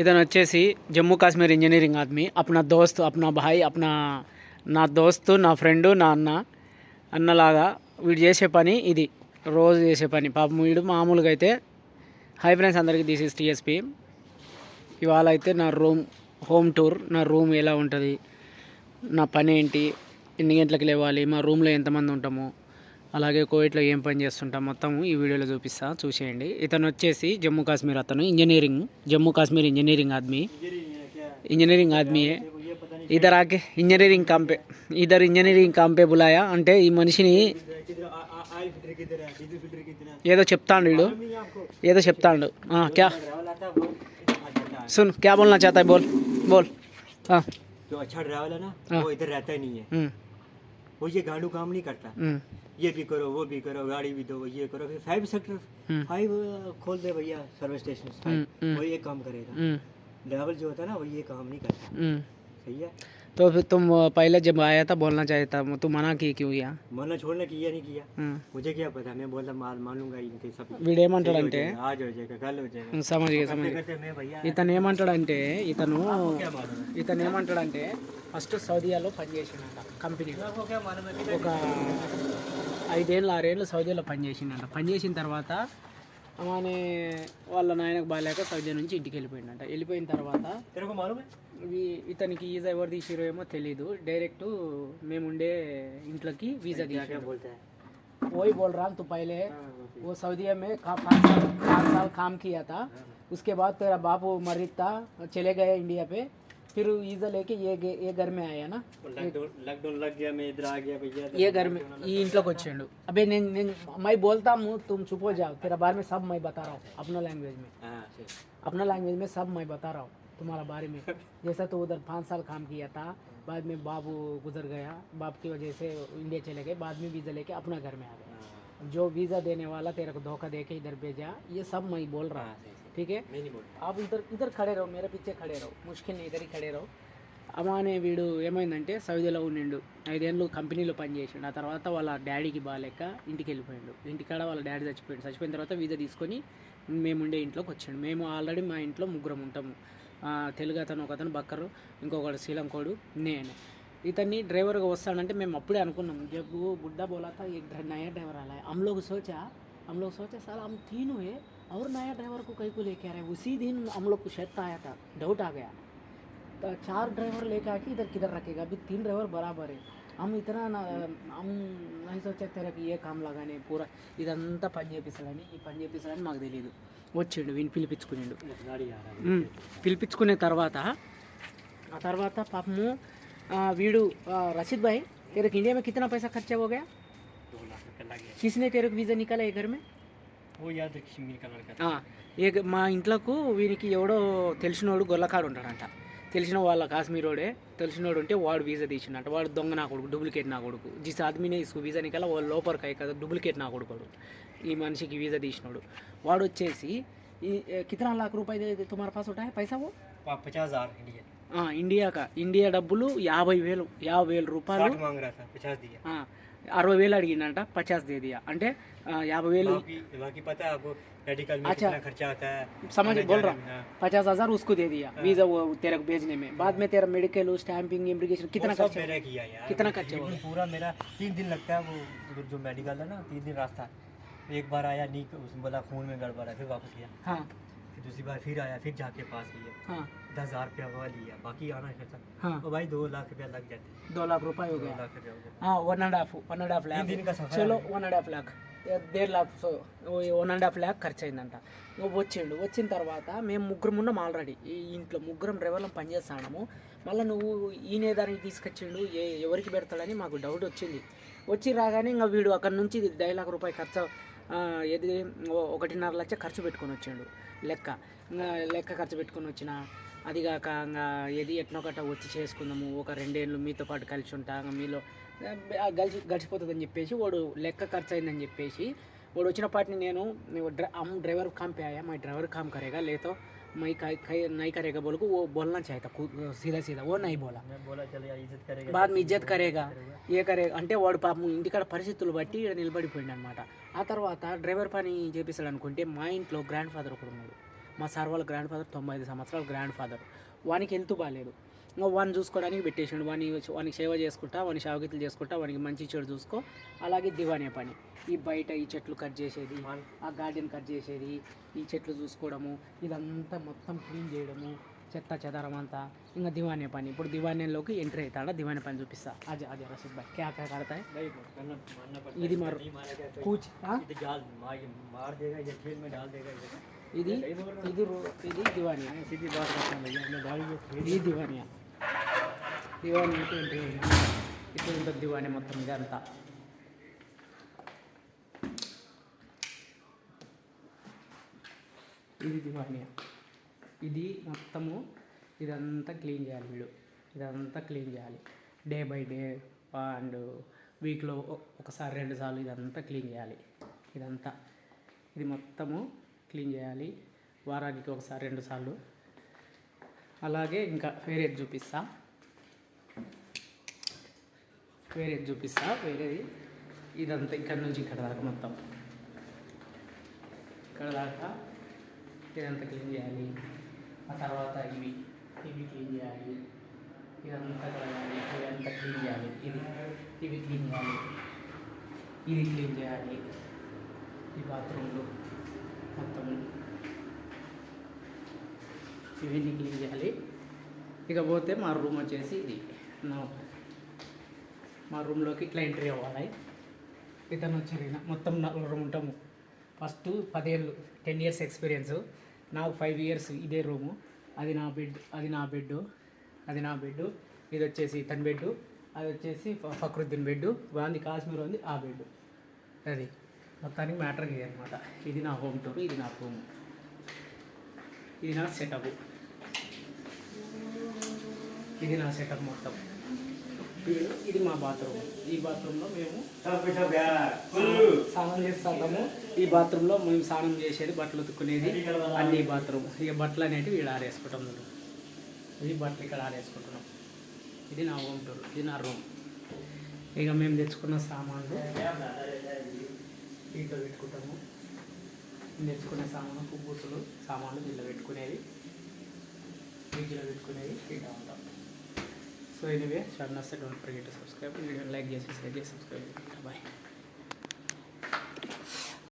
ఇతను వచ్చేసి జమ్మూ కాశ్మీర్ ఇంజనీరింగ్ ఆద్మీ. అప్నా దోస్త్ అప్నా భాయ్ అప్నా నా దోస్తు నా ఫ్రెండు నా అన్న అన్నలాగా వీడు చేసే పని ఇది. రోజు చేసే పని. పాపం వీడు మామూలుగా అయితే హై ఫ్రెండ్స్ అందరికీ దిస్ ఇస్ టీఎస్పీ. ఇవాళ అయితే నా రూమ్ హోమ్ టూర్ నా రూమ్ ఎలా ఉంటుంది నా పని ఏంటి ఎన్ని గంటలకు లేవాలి మా రూమ్లో ఎంతమంది ఉంటాము అలాగే కోవిడ్లో ఏం పని చేస్తుంటాం మొత్తం ఈ వీడియోలో చూపిస్తా చూసేయండి ఇతను వచ్చేసి జమ్మూ కాశ్మీర్ అతను ఇంజనీరింగ్ జమ్మూ కాశ్మీర్ ఇంజనీరింగ్ ఆద్మీ ఇంజనీరింగ్ ఆద్మీ है इधर आके इंजीनियरिंग काम पे इधर इंजीनियरिंग काम पे बुलाया అంటే ఈ మనిషిని ఏదో చెప్తాండు వీడు ఏదో చెప్తాండు ఆ, క్యా सुन क्या बोलना चाहता है बोल बोल हाँ जो अच्छा ड्राइवर है ना हाँ। वो इधर रहता ही नहीं है हम्म, वो ये गाड़ू काम नहीं करता। हम्म, ये भी करो वो भी करो गाड़ी भी दो ये करो फिर फाइव सेक्टर हम्म। फाइव खोल दे भैया सर्विस स्टेशन हम्म, हम्म। वो ये काम करेगा। हम्म, ड्राइवर जो होता है ना वो ये काम नहीं करता। हम्म। सही है? तो फिर तुम पहले जब आया था बोलना चाहिए था तू मना की क्यों किया मरना छोड़ने की ये नहीं किया हम्म। मुझे क्या पता मैं बोलता मार मानूंगा इनके सब వీడు ఏమంటాడంటే आज हो जाएगा कल हो जाएगा సమజ్ సమజ్ कहते मैं भैया ఇతను ఏమంటాడంటే ఇతను क्या मालूम है ఇతను ఏమంటాడంటే ఫస్ట్ సౌదియాలో పనిచేసిండంట కంపెనీలో आपको क्या मालूम है ఒక ఐదేళ్ళు ఆరేళ్ళు సౌదీలో పనిచేసిండంట పనిచేసిన తర్వాత ఆమె వాళ్ళ నాయనకు బాగాలేక సౌదీ నుంచి ఇంటికి వెళ్ళిపోయిందంట వెళ్ళిపోయిన తర్వాత तेरे को मालूम है ఇవి- ఇతనికి ఈజా ఎవరు తీసిరో ఏమో తెలియదు డైరెక్ట్ మేముండే ఇంట్లోకి వీసా क्या తీసాడు बोलता है वही बोल रहा हूँ तू पहले वो सऊदी में का पाँच साल पाँच साल काम किया था उसके बाद तेरा बापू मरित था चले गए इंडिया पे फिर वीज़ा लेके ये गे- ये घर में आया ना लॉकडाउन लॉकडाउन लग गया मैं इधर आ गया भैया ये घर में ఈ ఇంట్లోకి వచ్చిండు అబే నేను నేను మై बोलता हूँ तुम चुप हो जाओ तेरा बारे में सब मैं बता रहा हूँ अपना लैंग्वेज में हाँ सही अपना लैंग्वेज में सब मैं बता रहा हूँ तुम्हारा बारे में जैसा तो उधर पाँच साल काम किया था बाद में बाबू गुजर गया बाप की वजह से इंडिया चले गए बाद में वीज़ा लेके अपना घर में आ गए हाँ जो वीज़ा देने वाला तेरे को धोखा दे के इधर भेजा ये सब मैं बोल रहा हाँ, हूँ सही, सही। ठीक है मैं नहीं बोलता आप इधर इधर खड़े रहो मेरे पीछे खड़े रहो मुश्किल नहीं इधर ही खड़े रहो అమానే వీడు ఏమైందంటే సౌదీలో ఉండిండు ఐదేళ్ళు కంపెనీలో పనిచేసిండు ఆ తర్వాత వాళ్ళ డాడీకి బాగాలేక ఇంటికి వెళ్ళిపోయిండు ఇంటికాడ వాళ్ళ డాడీ చచ్చిపోయిండు చచ్చిపోయిన తర్వాత వీజా తీసుకొని మేము ఉండే ఇంట్లోకి వచ్చాడు మేము ఆల్రెడీ మా ఇంట్లో ముగ్గురం ఉంటాము ఆ, తెలుగు అతను ఒక అతను బక్కరు ఇంకొకడు శ్రీలంకోడు నేను ఇతన్ని డ్రైవర్గా వస్తాడంటే మేము అప్పుడే అనుకున్నాం జబ్ బుడ్డా बोला था एक ड्रा- नया ड्राइवर आला है हम लोग सोचा हम लोग सोचा साला हम तीन हुए और नया ड्राइवर को कहीं को लेके आ रहे हैं उसी दिन हम लोग को शक आया था डाउट आ गया तो चार ड्राइवर लेके आके इधर किधर रखेगा अभी तीन ड्राइवर बराबर है हम इतना ना हम नहीं सोचा तेरा कि ये काम लगाने पूरा ఇదంతా పని చేపిస్తాడని ఈ పని చేపిస్తాడని మాకు తెలియదు వచ్చిండు వీని పిలిపించుకునిండు गाड़ी आ रहा है ఉమ్, పిలిపించుకునే తర్వాత ఆ తర్వాత పాపము ఆ, వీడు ఆ, రషీద్ భాయ్ तेरे को इंडिया में कितना पैसा खर्चा हो गया किसने तेरे को वीज़ा निकाला है घर में? ఓ యాదవ్ కిషమిర్ కలర్ మా ఇంట్లోకు వీనికి ఎవడో తెలిసినోడు గొల్లకాడు ఉంటాడంట తెలిసిన వాళ్ళ కాశ్మీరోడే తెలిసినోడు ఉంటే వాడు వీసా తీసిండంట వాడు దొంగ నా కొడుకు డూప్లికేట్ నా కొడుకు జిస్ ఆద్మీనే ఇసుకు వీసా నికల వాళ్ళు లోపలికి కదా డూప్లికేట్ నా కొడుకోడు ఈ మనిషికి వీసా తీసినోడు వాడు వచ్చేసి కితనా లాక్ రూపాయలు తుమార పాస్ ఉంటాయి పైసా పచాస్ ఆర్ ఇండియా ఇండియా ఇండియా డబ్బులు యాభై వేలు యాభై వేలు రూపాయలు साठ मांग रहा था पचास दिया ఆ, అరవై వేలు అడిగిందంట పచాస్ దేదియా అంటే ఆ, యాభై వేలు बाकी बाकी पता है आपको मेडिकल में अच्छा। कितना खर्चा आता है समझ आने बोल जाने रहा में, हाँ। पचास हजार उसको दे दिया वीजा वो तेरे को भेजने में बाद में तेरा मेडिकल स्टैंपिंग इमिग्रेशन कितना वो सब खर्चा मैंने किया यार कितना वो खर्चा तकरीबन पूरा मेरा तीन दिन लगता है वो उधर जो मेडिकल है ना तीन दिन रास्ता एक बार आया नी उसने बोला खून में गड़बड़ है फिर वापस गया हाँ फिर दूसरी बार फिर आया फिर जाके पास किया हाँ दस हजार रुपया वो लिया बाकी आना खर्चा हाँ तो भाई दो लाख रुपया लग जाते दो लाख रुपए हो दो गया लाख रुपया हो गया हाँ one and half one and half तीन दिन का लाख सफर చలో one and half lakh డేఢ్ lakh so one and half lakh ఖర్చు అయిందంట నువ్వు వచ్చిండు వచ్చిన తర్వాత మేము ముగ్గురం ఉన్నాం ఆల్రెడీ ఈ ఇంట్లో ముగ్గురం డ్రైవర్లం పనిచేస్తాము మళ్ళీ నువ్వు ఈయనే దానికి తీసుకొచ్చిండు ఏ ఎవరికి పెడతాడని మాకు డౌట్ వచ్చింది వచ్చి రాగానే ఇంకా వీడు అక్కడ నుంచి డైలాగ్ రూపాయి ఖర్చు ఆ, ఏది ఓ- ఒకటిన్నర లక్ష ఖర్చు పెట్టుకొని వచ్చిండు లెక్క ఇంకా లెక్క ఖర్చు పెట్టుకొని వచ్చిన అది కాక ఇంకా ఏది ఎట్నొకట వచ్చి చేసుకుందాము ఒక రెండేళ్ళు మీతో పాటు కలిసి ఉంటా ఇంకా మీలో ఆ, గడిచి గడిచిపోతుందని చెప్పేసి వాడు లెక్క ఖర్చు అయిందని చెప్పేసి వాడు వచ్చినప్పటిని నేను నువ్వు డ్ర हम ड्राइवर काम पे आया मैं ड्राइवर काम करेगा ले तो मैं कहीं कहीं नहीं करेगा बोल को वो बोलना चाहिए था खुद सीधा सीधा वो नहीं बोला मैं बोला चलो यार इज्जत करेगा बाद में ఇజ్జత్ కరేగా ఏ కరేగా అంటే వాడు పాపం ఇంటికాడ పరిస్థితులు బట్టి ఈడ నిలబడిపోయింది అనమాట ఆ తర్వాత డ్రైవర్ పని చేపిస్తాడు అనుకుంటే మా ఇంట్లో గ్రాండ్ ఫాదర్ ఒకడు ఉన్నాడు మా సార్ వాళ్ళ గ్రాండ్ ఫాదర్ తొంభై ఐదు సంవత్సరాల గ్రాండ్ ఫాదర్. వానికి హెల్త్ బాగాలేదు ఇంకా వాడిని చూసుకోవడానికి పెట్టేసాడు. వాని వానికి సేవ చేసుకుంటా వాని షావుగీతలు చేసుకుంటా వానికి మంచి చెడు చూసుకో. అలాగే దివానే పని. ఈ బయట ఈ చెట్లు కట్ చేసేది ఆ గార్డెన్ కట్ చేసేది ఈ చెట్లు చూసుకోవడము ఇదంతా మొత్తం క్లీన్ చేయడము చెత్త చెదారం అంతా. ఇంకా దివానే పని. ఇప్పుడు దివానేలోకి ఎంట్రీ అవుతాడా దివానే పని చూపిస్తా. అదే అదే రసీద్ బాయ్. క్యా క్యా కడతాయి? ఇది మరి కూచి ఇది ఇది ఇది దివానియా. ఇది ఇది దివానియా. దివానియా అంటే ఏంటి? ఇప్పుడు ఉంటుంది దివానియా మొత్తం ఇదంతా. ఇది దివానియా. ఇది మొత్తము ఇదంతా క్లీన్ చేయాలి వీళ్ళు. ఇదంతా క్లీన్ చేయాలి. డే బై డే అండ్ వీక్లో ఒకసారి రెండుసార్లు ఇదంతా క్లీన్ చేయాలి. ఇదంతా. ఇది మొత్తము క్లీన్ చేయాలి. వారానికి ఒకసారి రెండుసార్లు అలాగే ఇంకా వేరేది చూపిస్తా. వేరేది చూపిస్తా. వేరేది. ఇదంతా ఇక్కడ నుంచి ఇక్కడ దాకా మొత్తం. ఇక్కడ దాకా ఇదంతా క్లీన్ చేయాలి. ఆ తర్వాత ఇవి ఇవి క్లీన్ చేయాలి. ఇదంతా కడగాలి. ఇదంతా క్లీన్ చేయాలి. ఇది ఇవి క్లీన్ చేయాలి. ఇది క్లీన్ చేయాలి. ఈ బాత్రూంలో. మొత్తం ఇవన్నీ క్లీన్ చేయాలి. ఇకపోతే మా రూమ్ వచ్చేసి ఇది. నా మా రూమ్లోకి ఇట్లా ఎంట్రీ అవ్వాలి ఇతను వచ్చారు మొత్తం నలుగురు ఉంటాము ఫస్ట్ పదేళ్ళు టెన్ ఇయర్స్ ఎక్స్పీరియన్స్ నాకు ఫైవ్ ఇయర్స్ ఇదే రూము అది నా బెడ్ అది నా బెడ్ అది నా బెడ్ ఇది వచ్చేసి తన బెడ్ అది వచ్చేసి ఫ- ఫక్రుద్దీన్ బెడ్ వాంది కాశ్మీర్ ఉంది ఆ బెడ్ అది. మొత్తానికి మ్యాటర్ అనమాట ఇది నా హోమ్ టూర్ ఇది నా రూమ్. ఇది నా సెటప్. ఇది నా సెటప్ మొత్తం. ఇది మా బాత్రూమ్. ఈ బాత్రూంలో మేము స్నానం చేస్తాము. ఈ బాత్రూంలో మేము స్నానం చేసేది బట్టలు ఉతుక్కునేది అన్ని బాత్రూమ్. ఈ బట్టలు అనేవి వీడు ఆరేసుకుంటాం ఇది బట్టలు ఇక్కడ ఆరేసుకుంటున్నాం. ఇది నా హోమ్ టూర్ ఇది నా రూమ్. ఇక మేము తెచ్చుకున్న సామాన్లు దీంట్లో పెట్టుకుంటాము. నేర్చుకునే సామాను పువ్వుసులు సామాన్లు దీంట్లో పెట్టుకునేది. ఫ్రిడ్జ్లో పెట్టుకునేది తింటూ ఉంటాం. So anyway channel నస్తే don't forget subscribe video like చేసి షేర్ చేసి సబ్స్క్రైబ్ బాయ్